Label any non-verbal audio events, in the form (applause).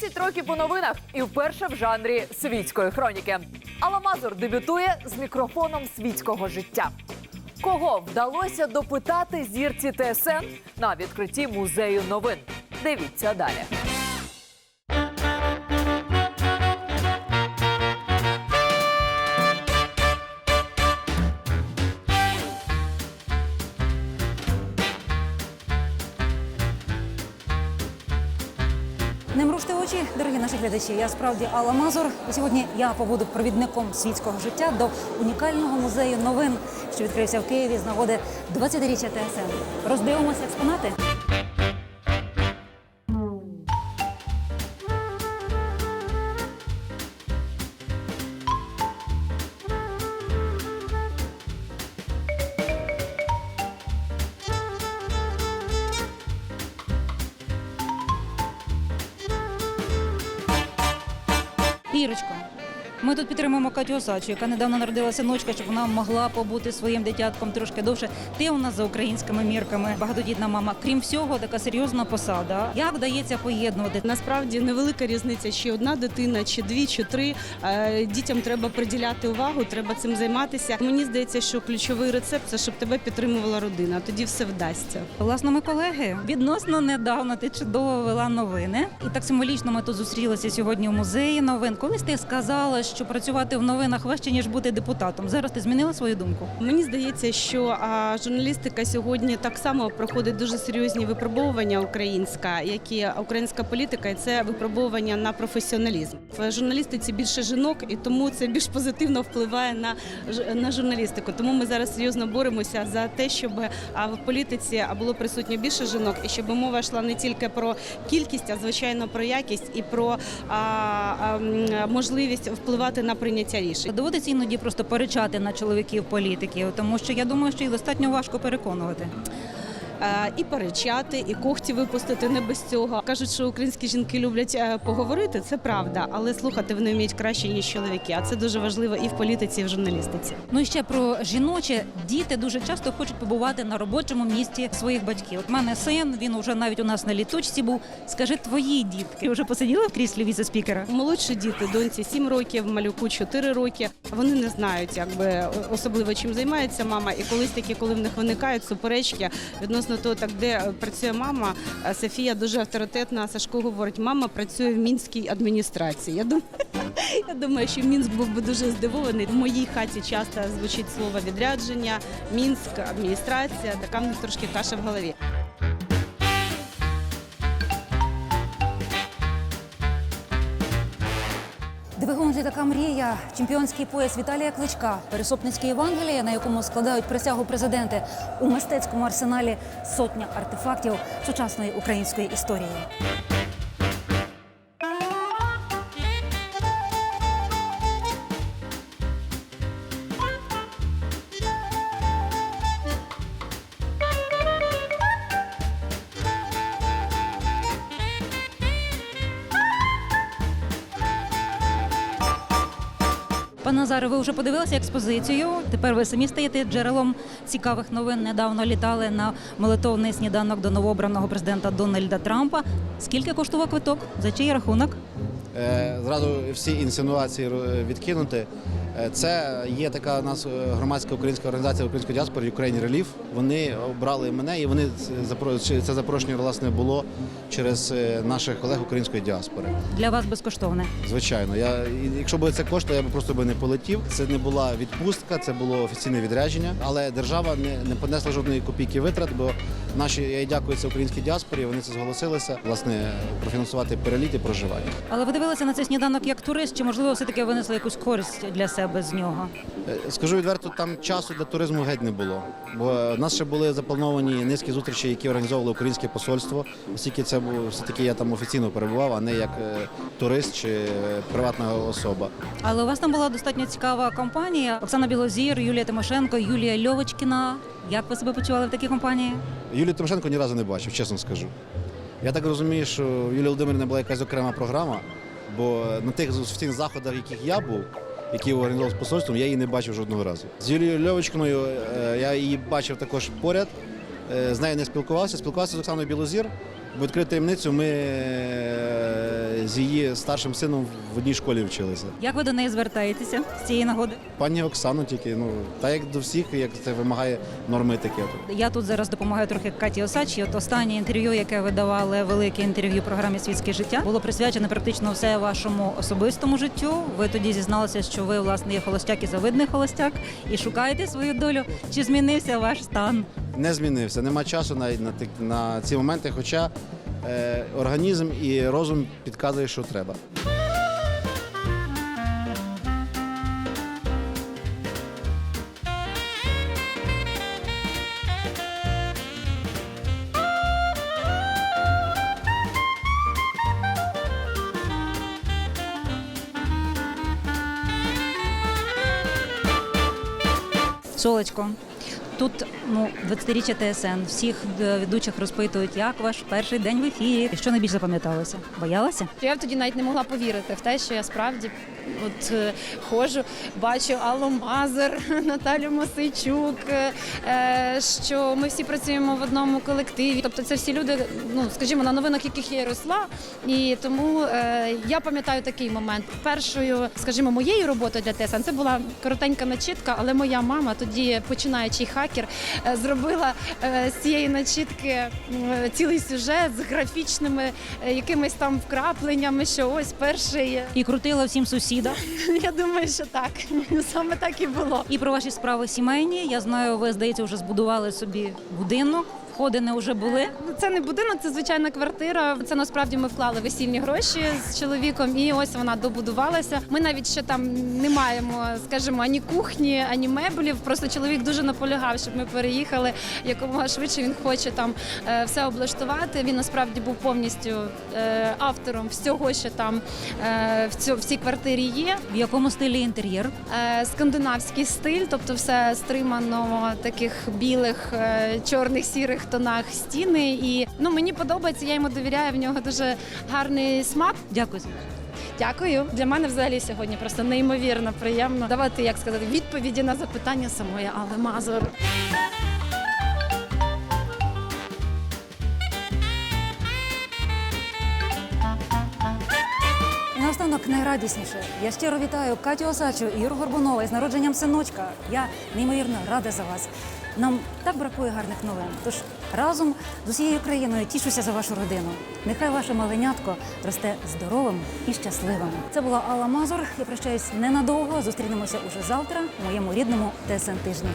10 років у новинах і вперше в жанрі світської хроніки. Алла Мазур дебютує з мікрофоном світського життя. Кого вдалося допитати зірці ТСН на відкритті музею новин? Дивіться далі. Не мружте очі, дорогі наші глядачі. Я справді Алла Мазур. І сьогодні я побуду провідником світського життя до унікального музею новин, що відкрився в Києві з нагоди 20-річчя ТСН. Роздивимося експонати. Ірочко, ми тут підтримуємо Катю Осадчу, яка недавно народилася ночка, щоб вона могла побути своїм дитятком трошки довше. Ти у нас за українськими мірками, багатодітна мама. Крім всього, така серйозна посада. Як вдається поєднувати? Насправді невелика різниця, чи одна дитина, чи дві, чи три. Е, Дітям треба приділяти увагу, треба цим займатися. Мені здається, що ключовий рецепт це щоб тебе підтримувала родина. Тоді все вдасться. Власне, ми колеги відносно недавно ти чудово вела новини, і так символічно ми тут зустрілися сьогодні у музеї новин. Колись ти сказала, що працювати в новинах важче ніж бути депутатом. Зараз ти змінила свою думку. Мені здається, що журналістика сьогодні так само проходить дуже серйозні випробовування українська, як і українська політика, і це випробовування на професіоналізм. В журналістиці більше жінок, і тому це більш позитивно впливає на, на журналістику. Тому ми зараз серйозно боремося за те, щоб в політиці було присутньо більше жінок, і щоб мова йшла не тільки про кількість, а звичайно про якість і про а, а, можливість впливати на прийняття рішень. Доводиться іноді просто перечати на чоловіків політиків, тому що я думаю, що їх достатньо важко переконувати. Е, і перечати, і когті випустити не без цього. Кажуть, що українські жінки люблять е, поговорити, це правда, але слухати вони вміють краще ніж чоловіки. А це дуже важливо і в політиці, і в журналістиці. Ну і ще про жіноче. Діти дуже часто хочуть побувати на робочому місці своїх батьків. От мене син, він уже навіть у нас на літучці був. Скажи, твої дітки вже посиділи в кріслі віце-спікера? Молодші діти, доньці 7 років, малюку 4 роки. Вони не знають, якби особливо чим займається мама. І колись такі, коли в них виникають суперечки відносно того, так де е, працює мама, е, Софія дуже авторитетна. Сашко говорить, мама працює в мінській адміністрації. Я думаю, (laughs) я думаю, що Мінськ був би дуже здивований. В моїй хаті часто звучить слово відрядження, Мінськ, адміністрація. Така трошки каша в голові. Двигун літака мрія, чемпіонський пояс Віталія Кличка, пересопницьке Євангеліє, на якому складають присягу президенти. У мистецькому арсеналі сотня артефактів сучасної української історії. Пане Назаре, ви вже подивилися експозицію. Тепер ви самі стаєте джерелом цікавих новин. Недавно літали на молитовний сніданок до новообраного президента Дональда Трампа. Скільки коштував квиток? За чий рахунок? Е, Зразу всі інсинуації відкинути. Е, Це є така у нас е, громадська українська організація української діаспори Ukraine Relief. Вони обрали мене і вони це запро- це запрошення власне було через наших колег української діаспори. Для вас безкоштовне. Звичайно, я якщо б це коштувало, я б просто би не полетів. Це не була відпустка, це було офіційне відрядження. Але держава не, не понесла жодної копійки витрат, бо наші я дякую це українській діаспорі. Вони це зголосилися власне профінансувати переліт і проживання. Але ви дивилися на цей сніданок як турист, чи можливо все-таки винесли якусь користь для себе з нього? Е, Скажу відверто, там часу для туризму геть не було. Бо е, в нас ще були заплановані низки зустрічей, які організовувало українське посольство. Оскільки це був все-таки я там офіційно перебував, а не як е, турист чи приватна особа. Але у вас там була достатньо цікава компанія. Оксана Білозір, Юлія Тимошенко, Юлія Льовочкіна. Як ви себе почували в такій компанії? Юлію Тимошенко ні разу не бачив, чесно скажу. Я так розумію, що у Юлії Володимирівни була якась окрема програма, бо на тих офіційних заходах, яких я був, які організував з посольством, я її не бачив жодного разу. З Юлією Льовочкиною е, я її бачив також поряд. Е, З нею не спілкувався, спілкувався з Оксаною Білозір. Бо відкрити таємницю, ми е, з її старшим сином в одній школі вчилися. Як ви до неї звертаєтеся з цієї нагоди? Пані Оксану тільки, ну, та як до всіх, як це вимагає норми етикету. Я тут зараз допомагаю трохи Каті Осадчій. От останнє інтерв'ю, яке ви давали, велике інтерв'ю програмі Світське життя, було присвячене практично все вашому особистому життю. Ви тоді зізналися, що ви власне є холостяк і завидний холостяк, і шукаєте свою долю. Чи змінився ваш стан? Не змінився, нема часу навіть на, на ці моменти, хоча е, організм і розум підказує, що треба. Солечко. Тут ну 20-річчя ТСН. Всіх е, ведучих розпитують, як ваш перший день в ефірі. Що найбільше запам'яталося? Боялася? Я тоді навіть не могла повірити в те, що я справді от е, ходжу, бачу Аллу Мазер, (laughs) Наталю Мосейчук, е, е, що ми всі працюємо в одному колективі. Тобто, це всі люди, ну скажімо, на новинах яких я росла. І тому я пам'ятаю такий момент. Першою, скажімо, моєю роботою для ТСН це була коротенька начітка, але моя мама тоді, починаючий хакер, зробила з цієї начітки цілий сюжет з графічними якимись там вкрапленнями, що ось перший. І крутила всім сусідам. (laughs) Я думаю, що так. (laughs) Саме так і було. І про ваші справи сімейні. Я знаю, ви здається, вже збудували собі будинок. Входини вже були. Ну, Це не будинок, це звичайна квартира. Це насправді ми вклали весільні гроші з чоловіком, і ось вона добудувалася. Ми навіть ще там не маємо, скажімо, ані кухні, ані меблів. Просто чоловік дуже наполягав, щоб ми переїхали якомога швидше. Він хоче там е, все облаштувати. Він насправді був повністю е, автором всього, що там е, в, цій квартирі є. В якому стилі інтер'єр? Скандинавський стиль, тобто все стримано таких білих, чорних, сірих тонах стіни. І ну мені подобається, я йому довіряю. В нього дуже гарний смак. Дякую. Дякую. Для мене взагалі сьогодні просто неймовірно приємно давати, як сказати, відповіді на запитання самої Алли Мазур. Наостанок найрадісніше. Я щиро вітаю Катю Осачу і Юру Горбунова із народженням синочка. Я неймовірно рада за вас. Нам так бракує гарних новин. Тож разом з усією країною тішуся за вашу родину. Нехай ваше маленятко росте здоровим і щасливим. Це була Алла Мазур. Я прощаюсь ненадовго. Зустрінемося уже завтра у моєму рідному ТСН тижні.